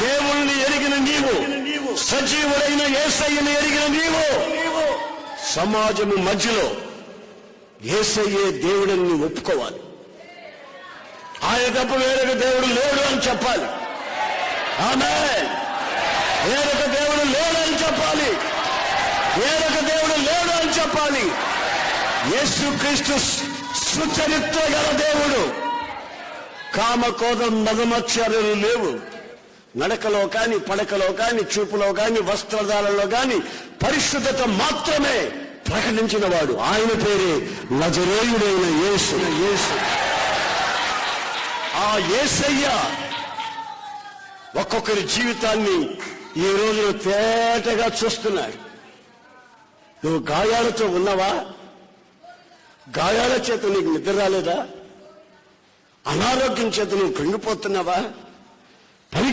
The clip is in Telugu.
దేవుణ్ణి ఎరిగిన నీవు సజీవుడైన ఏసయ్యని ఎరిగిన నీవు సమాజము మధ్యలో ఏసయ్యే దేవుడిని ఒప్పుకోవాలి. ఆయన తప్ప వేరొక దేవుడు లేడు అని చెప్పాలి. ఆమె వేరొక దేవుడు లేడు అని చెప్పాలి. వేరొక దేవుడు లేడు అని చెప్పాలి. యేసు క్రీస్తు సుచరిత్ర గల దేవుడు. కామకోద మదమచ్చర్యలు లేవు. నడకలో కాని పడకలో కాని చూపులో కాని వస్త్రధారణలో కాని పరిశుద్ధత మాత్రమే ప్రకటించిన వాడు. ఆయన పేరే నజరేయుడైన యేసు. యేసు ఆ యేసయ్య ఒక్కొక్కరి జీవితాన్ని ఈ రోజున తేటగా చూస్తున్నాడు. నువ్వు గాయాలతో ఉన్నావా? గాయాల చేత నీకు నిద్ర రాలేదా? అనారోగ్యం చేత నువ్వు కృంగిపోతున్నావా?